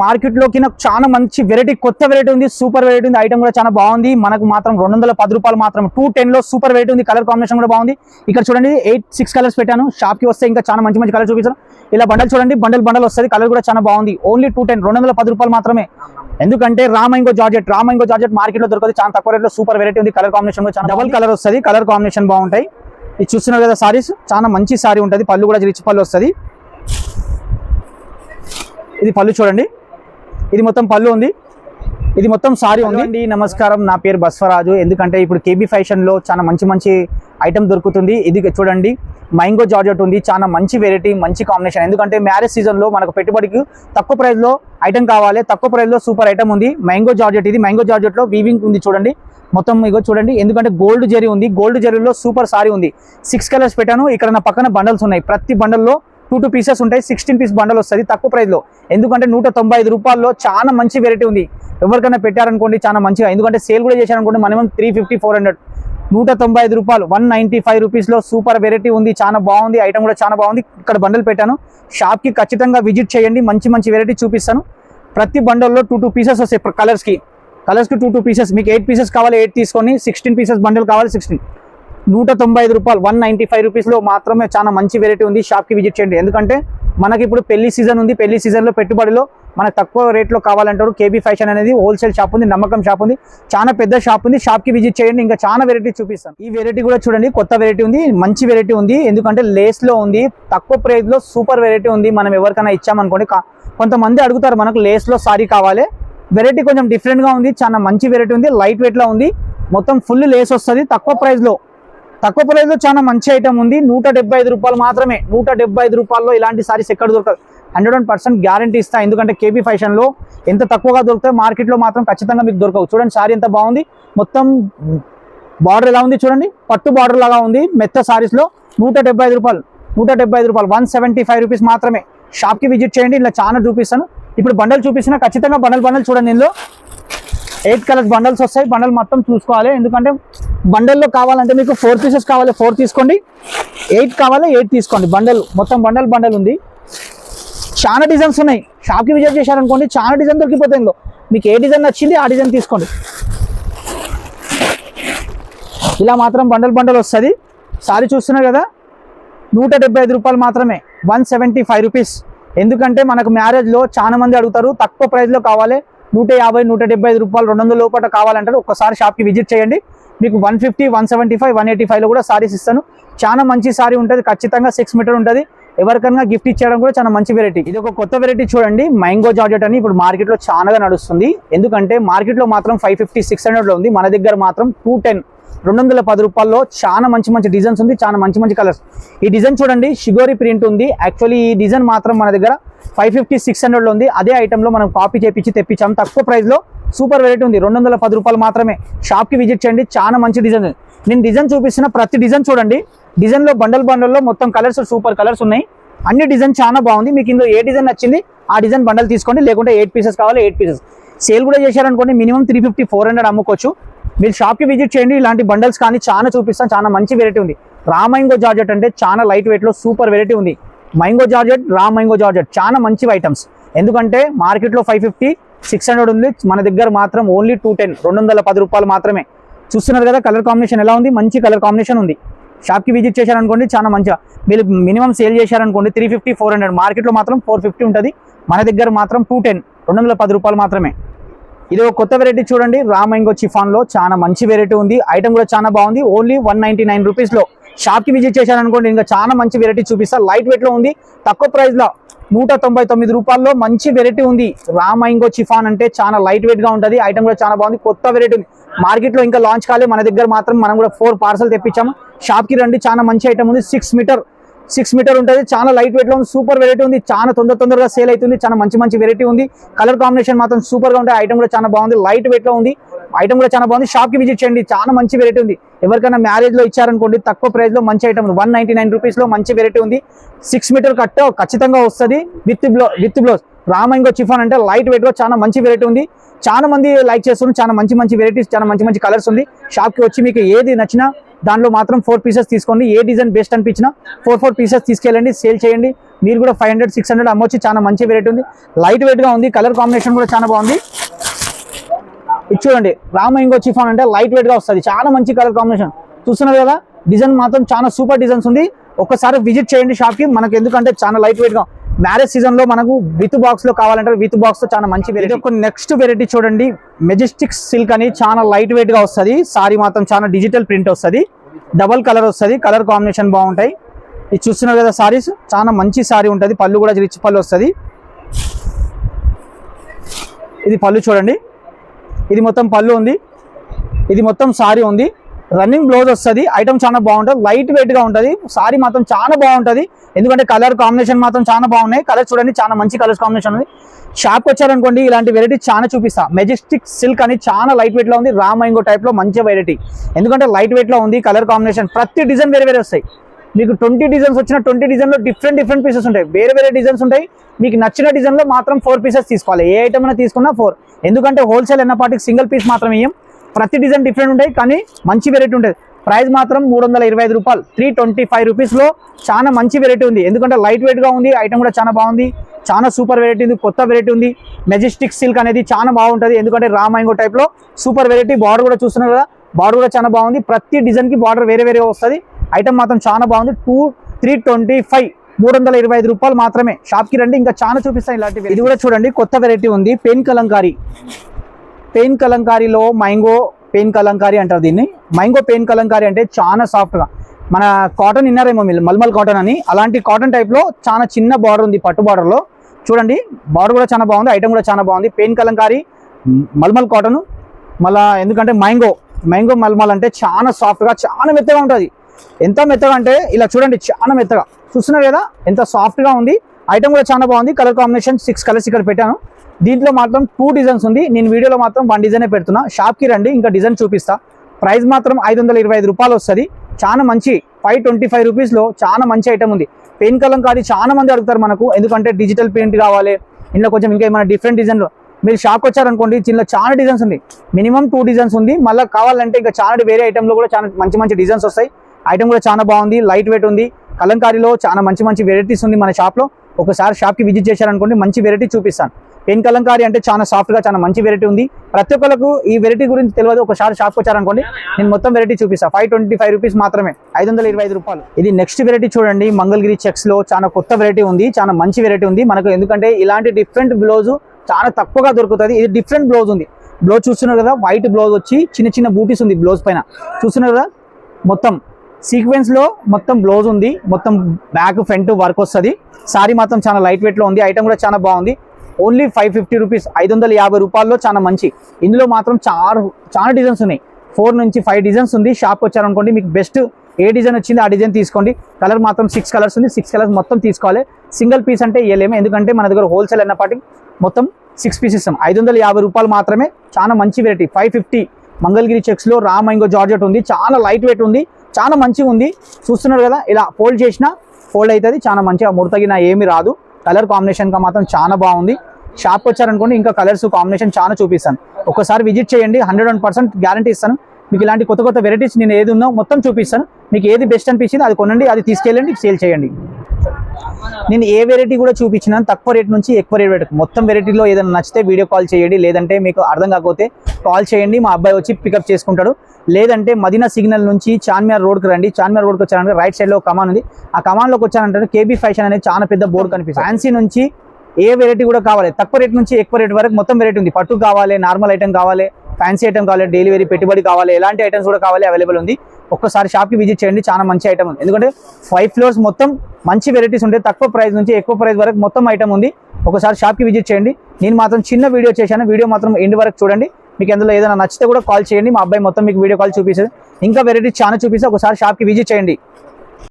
మార్కెట్లోకి నాకు చాలా మంచి వెరైటీ కొత్త వెరైటీ ఉంది సూపర్ వెరైటీ ఉంది. ఐటమ్ కూడా చాలా బాగుంది. మనకు మాత్రం రెండు వందల పది రూపాయలు మాత్రం టూ టెన్లో సూపర్ వెరైటీ ఉంది. కలర్ కాంబినేషన్ కూడా బాగుంది. ఇక్కడ చూడండి ఎయిట్ సిక్స్ కలర్స్ పెట్టాను. షాప్కి వస్తే ఇంకా చాలా మంచి మంచి కలర్ చూపిస్తాను. ఇలా బండల్ చూడండి బండల్ బండల్ వస్తుంది. కలర్ కూడా చాలా బాగుంది. ఓన్లీ టూ టెన్ రెండు వందల పది రూపాయలు మాత్రమే. ఎందుకంటే రామంగో జార్జెట్ రామంగో జార్జెట్ మార్కెట్లో దొరకదు. చాలా తక్కువ రేట్లో సూపర్ వెరైటీ ఉంది. కలర్ కాంబినేషన్ కూడా చాలా డబల్ కలర్ వస్తుంది. కలర్ కాంబినేషన్ బాగుంటాయి. ఇది చూస్తున్నారు కదా సారీస్ చాలా మంచి సారీ ఉంటుంది. పళ్ళు కూడా రిచ్ పళ్ళు వస్తుంది. ఇది పళ్ళు చూడండి. ఇది మొత్తం పళ్ళు ఉంది. ఇది మొత్తం సారీ ఉంది. అండి నమస్కారం. నా పేరు బస్వరాజు. ఎందుకంటే ఇప్పుడు కేబీ ఫ్యాషన్లో చాలా మంచి మంచి ఐటమ్ దొరుకుతుంది. ఇది చూడండి. మైంగో జార్జెట్ ఉంది. చాలా మంచి వెరైటీ మంచి కాంబినేషన్ ఎందుకంటే మ్యారేజ్ సీజన్లో మనకు పెట్టుబడికి తక్కువ ప్రైస్లో ఐటమ్ కావాలి. తక్కువ ప్రైస్లో సూపర్ ఐటమ్ ఉంది. మ్యాంగో జార్జెట్ ఇది. మ్యాంగో జార్జెట్లో వీవింగ్ ఉంది చూడండి. మొత్తం ఇగో చూడండి. ఎందుకంటే గోల్డ్ జరీ ఉంది. గోల్డ్ జరీలో సూపర్ సారీ ఉంది. సిక్స్ కలర్స్ పెట్టాను. ఇక్కడ నా పక్కన బండల్స్ ఉన్నాయి. ప్రతి బండల్లో టూ టూ పీసెస్ ఉంటాయి సిక్స్టీన్ పీస్ బండల్ వస్తుంది తక్కువ ప్రైస్లో ఎందుకంటే నూట తొంభై ఐదు రూపాయల్లో చాలా మంచి వెరైటీ ఉంది. ఎవరికైనా పెట్టారనుకోండి చాలా మంచిగా. ఎందుకంటే సేల్ కూడా చేశారనుకోండి minimum three fifty four hundred నూట తొంభై ఐదు రూపాయలు వన్ నైంటీ ఫైవ్ రూపీస్లో సూపర్ వెరైటీ ఉంది చాలా బాగుంది ఐటమ్ కూడా చాలా బాగుంది. ఇక్కడ బండల్ పెట్టాను. షాప్కి ఖచ్చితంగా విజిట్ చేయండి మంచి మంచి వెరైటీ చూపిస్తాను. ప్రతి బండల్లో టూ టూ పీసెస్ వస్తాయి కలర్స్కి కలర్స్కి టూ టూ పీసెస్ మీకు ఎయిట్ పీసెస్ కావాలి ఎయిట్ తీసుకొని సిక్స్టీన్ పీసెస్ బండల్ కావాలి సిక్స్టీన్ నూట తొంభై ఐదు రూపాయలు వన్ నైంటీ ఫైవ్ రూపీస్లో మాత్రమే చాలా మంచి వెరైటీ ఉంది. షాప్కి విజిట్ చేయండి. ఎందుకంటే మనకి ఇప్పుడు పెళ్ళి సీజన్ ఉంది. పెళ్ళి సీజన్లో పెట్టుబడిలో మనకు తక్కువ రేట్లో కావాలంటారు. కేబీ ఫ్యాషన్ అనేది హోల్సేల్ షాప్ ఉంది నమ్మకం షాప్ ఉంది. చాలా పెద్ద షాప్ ఉంది. షాప్కి విజిట్ చేయండి. ఇంకా చాలా వెరైటీ చూపిస్తాను. ఈ వెరైటీ కూడా చూడండి. కొత్త వెరైటీ ఉంది. మంచి వెరైటీ ఉంది. ఎందుకంటే లేస్లో ఉంది. తక్కువ ప్రైస్లో సూపర్ వెరైటీ ఉంది. మనం ఎవరికైనా ఇచ్చామనుకోండి కొంతమంది అడుగుతారు మనకు లేస్లో సారీ కావాలి. వెరైటీ కొంచెం డిఫరెంట్గా ఉంది. చాలా మంచి వెరైటీ ఉంది. లైట్ వెయిట్లో ఉంది. మొత్తం ఫుల్ లేస్ వస్తుంది. తక్కువ ప్రైస్లో తక్కువ ప్రైస్లో చాలా మంచి ఐటమ్ ఉంది. నూట డెబ్బై ఐదు రూపాయలు మాత్రమే. నూట డెబ్బై ఐదు రూపాయల్లో ఇలాంటి సారీస్ ఎక్కడ దొరకదు. హండ్రెడ్ అండ్ పర్సెంట్ గ్యారంటీ ఇస్తా. ఎందుకంటే కేబీ ఫ్యాషన్లో ఎంత తక్కువగా దొరుకుతాయి మార్కెట్లో మాత్రం ఖచ్చితంగా మీకు దొరకవు. చూడండి సారీ ఎంత బాగుంది. మొత్తం బార్డర్ ఎలా ఉంది చూడండి. పట్టు బార్డర్ లాగా ఉంది. మెత్త సారీస్లో నూట డెబ్బై ఐదు రూపాయలు. నూట డెబ్బై ఐదు రూపాయలు. వన్ సెవెంటీ ఫైవ్ రూపీస్ మాత్రమే షాప్కి విజిట్ చేయండి. ఇలా చాలా చూపిస్తాను. ఇప్పుడు బండల్ చూపిస్తున్నా. ఖచ్చితంగా బండల్ బండల్ చూడండి ఇందులో. ఎయిట్ కలర్స్ బండల్స్ వస్తాయి. బండల్ మొత్తం చూసుకోవాలి. ఎందుకంటే బండల్లో కావాలంటే మీకు ఫోర్ పీసెస్ కావాలి ఫోర్ తీసుకోండి. ఎయిట్ కావాలి ఎయిట్ తీసుకోండి. బండల్ మొత్తం బండల్ బండల్ ఉంది. చాలా డిజైన్స్ ఉన్నాయి. షాప్కి విజిట్ చేశారనుకోండి చాలా డిజైన్ దొరికిపోతాయి ఇందులో. మీకు ఏ డిజైన్ నచ్చింది ఆ డిజైన్ తీసుకోండి. ఇలా మాత్రం బండల్ బండల్ వస్తుంది. సారీ చూస్తున్నారు కదా నూట డెబ్బై ఐదు రూపాయలు మాత్రమే. One seventy five rupees. ఎందుకంటే మనకు మ్యారేజ్లో చాలా మంది అడుగుతారు తక్కువ ప్రైస్లో కావాలి. నూట యాభై నూట డెబ్బై ఐదు రూపాయలు రెండు వందల లోపల కావాలంటారు. ఒక్కసారి షాప్కి విజిట్ చేయండి. మీకు one fifty one seventy five one eighty ఫైవ్లో కూడా సారీస్ ఇస్తాను. చాలా మంచి సారీ ఉంటుంది. ఖచ్చితంగా సిక్స్ మీటర్ ఉంటుంది. ఎవరికైనా గిఫ్ట్ ఇచ్చేయడం కూడా చాలా మంచి వెరైటీ ఇది ఒక కొత్త వెరైటీ చూడండి. మ్యాంగో జార్జెట్ అని ఇప్పుడు మార్కెట్లో చాలాగా నడుస్తుంది. ఎందుకంటే మార్కెట్లో మాత్రం ఫైవ్ ఫిఫ్టీ సిక్స్ హండ్రెడ్లో ఉంది. మన దగ్గర మాత్రం టూ టెన్ రెండు వందల పది రూపాయల్లో చాలా మంచి మంచి డిజైన్స్ ఉంది. చాలా మంచి మంచి కలర్స్ ఈ డిజైన్ చూడండి. షిగోరి ప్రింట్ ఉంది. యాక్చువల్లీ ఈ డిజైన్ మాత్రం మన దగ్గర ఫైవ్ ఫిఫ్టీ సిక్స్ హండ్రెడ్లో ఉంది. అదే ఐటెంలో మనం కాపీ చేపించి తెప్పించాం. తక్కువ ప్రైస్లో సూపర్ వెరైటీ ఉంది. రెండు వందల పది రూపాయలు మాత్రమే. షాప్కి విజిట్ చేయండి. చాలా మంచి డిజైన్ ఉంది. నేను డిజైన్ చూపిస్తున్న ప్రతి డిజైన్ చూడండి. డిజైన్లో బండల్ బండల్లో మొత్తం కలర్స్ సూపర్ కలర్స్ ఉన్నాయి. అన్ని డిజైన్ చాలా బాగుంది. మీకు ఇందులో ఏ డిజైన్ నచ్చింది ఆ డిజైన్ బండల్ తీసుకోండి. లేకుంటే ఎయిట్ పీసెస్ కావాలి ఎయిట్ పీసెస్ సేల్ కూడా చేశారనుకోండి minimum three fifty four hundred అమ్ముకోవచ్చు. మీరు షాప్కి విజిట్ చేయండి. ఇలాంటి బండల్స్ కానీ చాలా చూపిస్తాను. చాలా మంచి వెరైటీ ఉంది. రా మైంగో జార్జెట్ అంటే చాలా లైట్ వెయిట్లో సూపర్ వెరైటీ ఉంది. మైంగో జార్జెట్ రా మైంగో జార్జెట్ చాలా మంచి ఐటమ్స్ ఎందుకంటే మార్కెట్లో ఫైవ్ ఫిఫ్టీ సిక్స్ హండ్రెడ్ ఉంది. మన దగ్గర మాత్రం ఓన్లీ టూ టెన్ రెండు వందల పది రూపాయలు మాత్రమే. చూస్తున్నారు కదా కలర్ కాంబినేషన్ ఎలా ఉంది? మంచి కలర్ కాంబినేషన్ ఉంది. షాప్కి విజిట్ చేశారనుకోండి చాలా మంచిగా. మీరు మినిమం సేల్ చేశారనుకోండి త్రీ ఫిఫ్టీ ఫోర్ హండ్రెడ్ మార్కెట్లో మాత్రం ఫోర్ ఫిఫ్టీ ఉంటుంది. మన దగ్గర మాత్రం టూ టెన్ రెండు వందల పది రూపాయలు మాత్రమే. ఇది ఒక కొత్త వెరైటీ చూడండి. రామంగో చిఫాన్లో చాలా మంచి వెరైటీ ఉంది. ఐటమ్ కూడా చాలా బాగుంది. ఓన్లీ వన్ నైంటీ నైన్ రూపీస్లో షాప్కి విజిట్ చేశారనుకోండి ఇంకా చాలా మంచి వెరైటీ చూపిస్తా. లైట్ వెయిట్లో ఉంది. తక్కువ ప్రైస్లో నూట తొంభై తొమ్మిది రూపాయల్లో మంచి వెరైటీ ఉంది. రామైంగో చిఫాన్ అంటే చాలా లైట్ వెయిట్గా ఉంటది. ఐటమ్ కూడా చాలా బాగుంది. కొత్త వెరైటీ ఉంది. మార్కెట్లో ఇంకా లాంచ్ కాలే మన దగ్గర మాత్రం మనం కూడా ఫోర్ పార్సల్ తెప్పించాము. షాప్కి రండి. చాలా మంచి ఐటమ్ ఉంది. సిక్స్ మీటర్ సిక్స్ మీటర్ ఉంటుంది. చాలా లైట్ వెయిట్లో ఉంది. సూపర్ వెరైటీ ఉంది. చాలా తొందర తొందరగా సేల్ అవుతుంది. చాలా మంచి మంచి వెరైటీ ఉంది. కలర్ కాంబినేషన్ మాత్రం సూపర్గా ఉంటాయి. ఐటమ్ కూడా చాలా బాగుంది. లైట్ వెయిట్లో ఉంది. ఐటమ్ కూడా చాలా బాగుంది. షాప్కి విజిట్ చేయండి. చాలా మంచి వెరైటీ ఉంది. ఎవరికైనా మ్యారేజ్లో ఇచ్చారనుకోండి తక్కువ ప్రైస్లో మంచి ఐటమ్ వన్ నైంటీ నైన్ రూపీస్లో మంచి వెరైటీ ఉంది. సిక్స్ మీటర్ కట్ ఖచ్చితంగా వస్తుంది. విత్ బ్లో విత్ బ్లౌజ్ రామంగో చిఫాన్ అంటే లైట్ వెయిట్లో చాలా మంచి వెరైటీ ఉంది. చాలా మంది లైక్ చేస్తున్నారు చాలా మంచి మంచి వెరైటీస్ చాలా మంచి మంచి కలర్స్ ఉంది. షాప్కి వచ్చి మీకు ఏది నచ్చినా దాంట్లో మాత్రం ఫోర్ పీసెస్ తీసుకోండి. ఏ డిజైన్ బెస్ట్ అనిపించినా ఫోర్ ఫోర్ పీసెస్ తీసుకెళ్ళండి సేల్ చేయండి. మీరు కూడా ఫైవ్ హండ్రెడ్ సిక్స్ హండ్రెడ్ అమ్మొచ్చి. చాలా మంచి వెరైటీ ఉంది. లైట్ వెయిట్గా ఉంది. కలర్ కాంబినేషన్ కూడా చాలా బాగుంది. ఇది చూడండి రామ ఇంకో చిఫాన్ అంటే లైట్ వెయిట్గా వస్తుంది. చాలా మంచి కలర్ కాంబినేషన్ చూస్తున్నారు కదా డిజైన్ మాత్రం చాలా సూపర్ డిజైన్స్ ఉంది. ఒక్కసారి విజిట్ చేయండి షాప్కి. మనకు ఎందుకంటే చాలా లైట్ వెయిట్గా మ్యారేజ్ సీజన్లో మనకు విత్ బాక్స్లో కావాలంటే విత్ బాక్స్తో చాలా మంచి వెరైటీ ఒక నెక్స్ట్ వెరైటీ చూడండి. మెజెస్టిక్ సిల్క్ అని చాలా లైట్ వెయిట్గా వస్తుంది. సారీ మాత్రం చాలా డిజిటల్ ప్రింట్ వస్తుంది. డబల్ కలర్ వస్తుంది. కలర్ కాంబినేషన్ బాగుంటాయి. ఇది చూస్తున్నారు కదా సారీస్ చాలా మంచి సారీ ఉంటుంది. పళ్ళు కూడా రిచ్ పళ్ళు వస్తుంది. ఇది పళ్ళు చూడండి. ఇది మొత్తం పళ్ళు ఉంది. ఇది మొత్తం సారీ ఉంది. రన్నింగ్ బ్లౌజ్ వస్తుంది. ఐటమ్ చాలా బాగుంటుంది. లైట్ వెయిట్గా ఉంటుంది. సారీ మాత్రం చాలా బాగుంటుంది. ఎందుకంటే కలర్ కాంబినేషన్ మాత్రం చాలా బాగున్నాయి. కలర్ చూడండి చాలా మంచి కలర్స్ కాంబినేషన్ ఉంది. షాప్కి వచ్చారనుకోండి ఇలాంటి వెరైటీ చాలా చూపిస్తా. మెజెస్టిక్ సిల్క్ అని చాలా లైట్ వెయిట్లో ఉంది. రామాయింగో టైప్ టైప్లో మంచి వెరైటీ ఎందుకంటే లైట్ వెయిట్లో ఉంది కలర్ కాంబినేషన్ ప్రతి డిజైన్ వేరే వేరే వస్తాయి. మీకు ట్వంటీ డిజైన్స్ వచ్చిన ట్వంటీ డిజైన్లో డిఫరెంట్ డిఫరెంట్ పీసెస్ ఉంటాయి. వేరే వేరే డిజైన్స్ ఉంటాయి. మీకు నచ్చిన డిజైన్లో మాత్రం ఫోర్ పీసెస్ తీసుకోవాలి. ఏ ఐటమ్ అయినా తీసుకున్నా ఫోర్ ఎందుకంటే హోల్సేల్ అన్నపాటికి సింగిల్ పీస్ మాత్రం ఇయ్యం. ప్రతి డిజైన్ డిఫరెంట్ ఉంటాయి కానీ మంచి వెరైటీ ఉంటుంది. ప్రైస్ మాత్రం మూడు వందల ఇరవై ఐదు రూపాయలు. త్రీ ట్వంటీ ఫైవ్ రూపీస్లో చాలా మంచి వెరైటీ ఉంది. ఎందుకంటే లైట్ వెయిట్గా ఉంది ఐటమ్ కూడా చాలా బాగుంది. చాలా సూపర్ వెరైటీ ఉంది కొత్త వెరైటీ ఉంది. మెజెస్టిక్ సిల్క్ అనేది చాలా బాగుంటుంది. ఎందుకంటే రామాయింగో టైప్లో సూపర్ వెరైటీ బార్డర్ కూడా చూస్తున్నారు కదా. బార్డర్ కూడా చాలా బాగుంది. ప్రతి డిజైన్కి బార్డర్ వేరే వేరే వస్తుంది. ఐటమ్ మాత్రం చాలా బాగుంది. టూ త్రీ ట్వంటీ ఫైవ్ మూడు వందల ఇరవై ఐదు రూపాయలు మాత్రమే. షాప్కి రండి ఇంకా చాలా చూపిస్తాయి ఇలాంటివి ఇది కూడా చూడండి కొత్త వెరైటీ ఉంది. పెయిన్ కలంకారీ పెయిన్ కలంకారీలో మైంగో పెయిన్ కలంకారీ అంటారు దీన్ని. మైంగో పెయిన్ కలంకారీ అంటే చాలా సాఫ్ట్గా మన కాటన్ విన్నారేమో మీరు? మల్మల్ కాటన్ అని. అలాంటి కాటన్ టైప్లో చాలా చిన్న బార్డర్ ఉంది పట్టు బార్డర్లో చూడండి బార్డర్ కూడా చాలా బాగుంది ఐటమ్ కూడా చాలా బాగుంది. పెయిన్ కలంకారీ మల్మల్ కాటన్ మళ్ళీ ఎందుకంటే మ్యాంగో మ్యాంగో మల్మల్ అంటే చాలా సాఫ్ట్గా చాలా మెత్తగా ఉంటుంది. ఎంత మెత్తగా అంటే ఇలా చూడండి చాలా మెత్తగా. చూస్తున్నారు కదా ఎంత సాఫ్ట్గా ఉంది. ఐటమ్ కూడా చాలా బాగుంది. కలర్ కాంబినేషన్ సిక్స్ కలర్స్ ఇక్కడ పెట్టాను. దీంట్లో మాత్రం టూ డిజైన్స్ ఉంది. నేను వీడియోలో మాత్రం వన్ డిజైనే పెడుతున్నా. షాప్కి రండి ఇంకా డిజైన్ చూపిస్తా. ప్రైస్ మాత్రం ఐదు వందల ఇరవై ఐదు రూపాయలు వస్తుంది. చాలా మంచి ఫైవ్ ట్వంటీ ఫైవ్ రూపీస్లో చాలా మంచి ఐటమ్ ఉంది. పెయిన్ కలం కాదు చాలా మంది అడుగుతారు మనకు ఎందుకంటే డిజిటల్ పెయింట్ కావాలి. ఇంట్లో కొంచెం ఇంకా ఏమైనా డిఫరెంట్ డిజైన్లో మీరు షాక్ వచ్చారనుకోండి దీనిలో చాలా డిజైన్స్ ఉంది. మినిమం టూ డిజైన్స్ ఉంది. మళ్ళీ కావాలంటే ఇంకా చాలా వేరే ఐటెంలో కూడా చాలా మంచి మంచి డిజైన్స్ వస్తాయి. ఐటమ్ కూడా చాలా బాగుంది లైట్ వెయిట్ ఉంది. కలంకారీలో చాలా మంచి మంచి వెరైటీస్ ఉంది మన షాప్లో ఒకసారి షాప్కి విజిట్ చేశారనుకోండి మంచి వెరైటీ చూపిస్తాను. పెన్ కలంకారీ అంటే చాలా సాఫ్ట్గా చాలా మంచి వెరైటీ ఉంది. ప్రతి ఒక్కరికి ఈ వెరైటీ గురించి తెలియదు ఒకసారి షాప్కి వచ్చారనుకోండి నేను మొత్తం వెరైటీ చూపిస్తాను ఫైవ్ ట్వంటీ ఫైవ్ రూపీస్ మాత్రమే ఐదు వందల ఇరవై ఐదు రూపాయలు. ఇది నెక్స్ట్ వెరైటీ చూడండి మంగళగిరి చెక్స్లో చాలా కొత్త వెరైటీ ఉంది చాలా మంచి వెరైటీ ఉంది. మనకు ఎందుకంటే ఇలాంటి డిఫరెంట్ బ్లౌజు చాలా తక్కువగా దొరుకుతుంది. ఇది డిఫరెంట్ బ్లౌజ్ ఉంది. బ్లౌజ్ చూస్తున్నారు కదా వైట్ బ్లౌజ్ వచ్చి చిన్న చిన్న బూటీస్ ఉంది బ్లౌజ్ పైన. చూస్తున్నారు కదా మొత్తం. సీక్వెన్స్లో మొత్తం బ్లౌజ్ ఉంది. మొత్తం బ్యాక్ ఫ్రంట్ వర్క్ వస్తుంది. సారీ మాత్రం చాలా లైట్ వెయిట్లో ఉంది. ఐటమ్ కూడా చాలా బాగుంది. ఓన్లీ ఫైవ్ ఫిఫ్టీ రూపీస్ ఐదు వందల యాభై రూపాయల్లో చాలా మంచి. ఇందులో మాత్రం చాలా చాలా డిజైన్స్ ఉన్నాయి. ఫోర్ నుంచి ఫైవ్ డిజైన్స్ ఉంది. షాప్ వచ్చారనుకోండి మీకు బెస్ట్ ఏ డిజైన్ వచ్చింది ఆ డిజైన్ తీసుకోండి. కలర్ మాత్రం సిక్స్ కలర్స్ ఉంది. సిక్స్ కలర్స్ మొత్తం తీసుకోవాలి. సింగిల్ పీస్ అంటే ఇవ్వలేము ఎందుకంటే మన దగ్గర హోల్సేల్ అన్నపాటి మొత్తం సిక్స్ పీస్ ఇస్తాం. ఐదు వందల యాభై రూపాయలు మాత్రమే చాలా మంచి వెరైటీ ఫైవ్ ఫిఫ్టీ మంగళగిరి చెక్స్లో రామ్ ఇంకో జార్జెట్ ఉంది. చాలా లైట్ వెయిట్ ఉంది. చాలా మంచిగా ఉంది. చూస్తున్నారు కదా ఇలా ఫోల్డ్ చేసినా ఫోల్డ్ అవుతుంది. చాలా మంచిగా ముడతగిన ఏమి రాదు. కలర్ కాంబినేషన్గా మాత్రం చాలా బాగుంది. షాప్కి వచ్చారనుకోండి ఇంకా కలర్స్ కాంబినేషన్ చాలా చూపిస్తాను. ఒకసారి విజిట్ చేయండి హండ్రెడ్ వన్ పర్సెంట్ గ్యారంటీ ఇస్తాను. మీకు ఇలాంటి కొత్త కొత్త వెరైటీస్ నేను ఏది ఉందో మొత్తం చూపిస్తాను. మీకు ఏది బెస్ట్ అనిపించింది అది కొనండి అది తీసుకెళ్ళండి సేల్ చేయండి. నేను ఏ వెరైటీ కూడా చూపించినా తక్కువ రేట్ నుంచి ఎక్కువ రేట్ వరకు మొత్తం వెరైటీలో ఏదైనా నచ్చితే వీడియో కాల్ చేయండి లేదంటే మీకు అర్థం కాకపోతే కాల్ చేయండి. మా అబ్బాయి వచ్చి పికప్ చేసుకుంటాడు. లేదంటే మదీనా సిగ్నల్ నుంచి చార్మినార్ రోడ్కి రండి. చార్మినార్ రోడ్కి వచ్చారంటే రైట్ సైడ్లో కమాన్ ఉంది. ఆ కమాన్లోకి వచ్చానంటే కేబీ ఫ్యాషన్ అనేది చాలా పెద్ద బోర్డు కనిపిస్తుంది. ఫ్యాన్సీ నుంచి ఏ వెరైటీ కూడా కావాలి. తక్కువ రేట్ నుంచి ఎక్కువ రేట్ వరకు మొత్తం వెరైటీ ఉంది. పట్టు కావాలి నార్మల్ ఐటమ్ కావాలి ఫ్యాన్సీ ఐటమ్ కావాలి డెలివరీ పెట్టుబడి కావాలి ఎలాంటి ఐటమ్స్ కూడా కావాలి అవైలబుల్ ఉంది. ఒక్కసారి షాప్కి విజిట్ చేయండి. చాలా మంచి ఐటమ్ ఉంది. ఎందుకంటే ఫైవ్ ఫ్లోర్స్ మొత్తం మంచి వెరైటీస్ ఉంటాయి తక్కువ ప్రైస్ నుంచి ఎక్కువ ప్రైస్ వరకు మొత్తం ఐటమ్ ఉంది. ఒకసారి షాప్కి విజిట్ చేయండి. నేను మాత్రం చిన్న వీడియో చేశాను. వీడియో మాత్రం ఎండ్ వరకు చూడండి. మీకు ఎందులో ఏదైనా నచ్చితే కూడా కాల్ చేయండి. మా అబ్బాయి మొత్తం మీకు వీడియో కాల్ చూపిస్తుంది. ఇంకా వెరైటీస్ చాలా చూపిస్తే ఒకసారి షాప్కి విజిట్ చేయండి.